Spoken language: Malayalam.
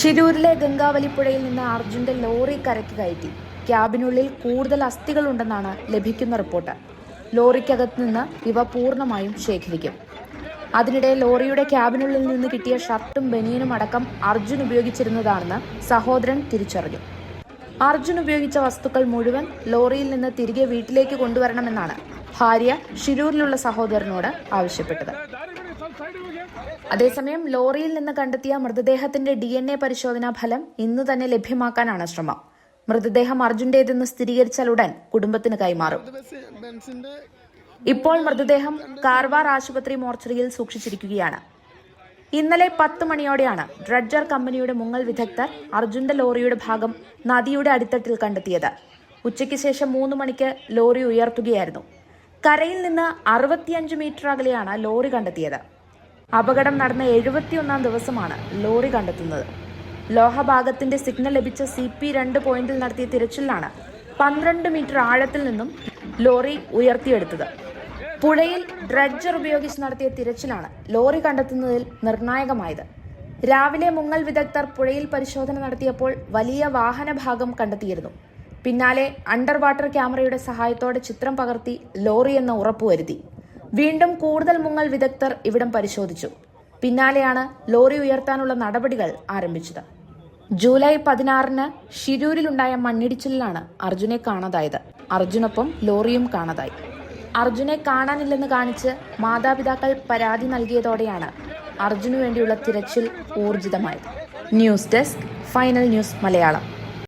ഷിരൂരിലെ ഗംഗാവലിപ്പുഴയിൽ നിന്ന് അർജുന്റെ ലോറി കരയ്ക്ക് കയറ്റി. ക്യാബിനുള്ളിൽ കൂടുതൽ അസ്ഥികളുണ്ടെന്നാണ് ലഭിക്കുന്ന റിപ്പോർട്ട്. ലോറിക്കകത്ത് നിന്ന് ഇവ പൂർണമായും ശേഖരിക്കും. അതിനിടെ ലോറിയുടെ ക്യാബിനുള്ളിൽ നിന്ന് കിട്ടിയ ഷർട്ടും ബനിയനും അടക്കം അർജുൻ ഉപയോഗിച്ചിരുന്നതാണെന്ന് സഹോദരൻ തിരിച്ചറിഞ്ഞു. അർജുൻ ഉപയോഗിച്ച വസ്തുക്കൾ മുഴുവൻ ലോറിയിൽ നിന്ന് തിരികെ വീട്ടിലേക്ക് കൊണ്ടുവരണമെന്നാണ് ഭാര്യ ഷിരൂരിലുള്ള സഹോദരനോട് ആവശ്യപ്പെട്ടത്. അതേസമയം ലോറിയിൽ നിന്ന് കണ്ടെത്തിയ മൃതദേഹത്തിന്റെ ഡി എൻ എ പരിശോധനാ ഫലം ഇന്ന് തന്നെ ലഭ്യമാക്കാനാണ് ശ്രമം. മൃതദേഹം അർജുന്റേതെന്ന് സ്ഥിരീകരിച്ചാൽ ഉടൻ കുടുംബത്തിന് കൈമാറും. ഇപ്പോൾ മൃതദേഹം കാർവാർ ആശുപത്രി മോർച്ചറിയിൽ സൂക്ഷിച്ചിരിക്കുകയാണ്. ഇന്നലെ പത്ത് മണിയോടെയാണ് ഡ്രഡ്ജർ കമ്പനിയുടെ മുങ്ങൽ വിദഗ്ധർ അർജുന്റെ ലോറിയുടെ ഭാഗം നദിയുടെ അടിത്തട്ടിൽ കണ്ടെത്തിയത്. ഉച്ചയ്ക്ക് ശേഷം മൂന്ന് മണിക്ക് ലോറി ഉയർത്തുകയായിരുന്നു. കരയിൽ നിന്ന് അറുപത്തിയഞ്ച് മീറ്റർ അകലെയാണ് ലോറി കണ്ടെത്തിയത്. അപകടം നടന്ന എഴുപത്തിയൊന്നാം ദിവസമാണ് ലോറി കണ്ടെത്തുന്നത്. ലോഹഭാഗത്തിന്റെ സിഗ്നൽ ലഭിച്ച സി പി രണ്ട് പോയിന്റിൽ നടത്തിയ തിരച്ചിലാണ് പന്ത്രണ്ട് മീറ്റർ ആഴത്തിൽ നിന്നും ലോറി ഉയർത്തിയെടുത്തത്. പുഴയിൽ ഡ്രഡ്ജർ ഉപയോഗിച്ച് നടത്തിയ തിരച്ചിലാണ് ലോറി കണ്ടെത്തുന്നതിൽ നിർണായകമായത്. രാവിലെ മുങ്ങൽ വിദഗ്ധർ പുഴയിൽ പരിശോധന നടത്തിയപ്പോൾ വലിയ വാഹന ഭാഗം കണ്ടെത്തിയിരുന്നു. പിന്നാലെ അണ്ടർ വാട്ടർ ക്യാമറയുടെ സഹായത്തോടെ ചിത്രം പകർത്തി ലോറി എന്ന് ഉറപ്പുവരുത്തി. വീണ്ടും കൂടുതൽ മുങ്ങൽ വിദഗ്ധർ ഇവിടം പരിശോധിച്ചു. പിന്നാലെയാണ് ലോറി ഉയർത്താനുള്ള നടപടികൾ ആരംഭിച്ചത്. ജൂലൈ പതിനാറിന് ഷിരൂരിലുണ്ടായ മണ്ണിടിച്ചിലിലാണ് അർജുനെ കാണാതായത്. അർജുനൊപ്പം ലോറിയും കാണാതായി. അർജുനെ കാണാനില്ലെന്ന് കാണിച്ച് മാതാപിതാക്കൾ പരാതി നൽകിയതോടെയാണ് അർജുനു വേണ്ടിയുള്ള തിരച്ചിൽ ഊർജിതമായത്. News desk final news Malayalam.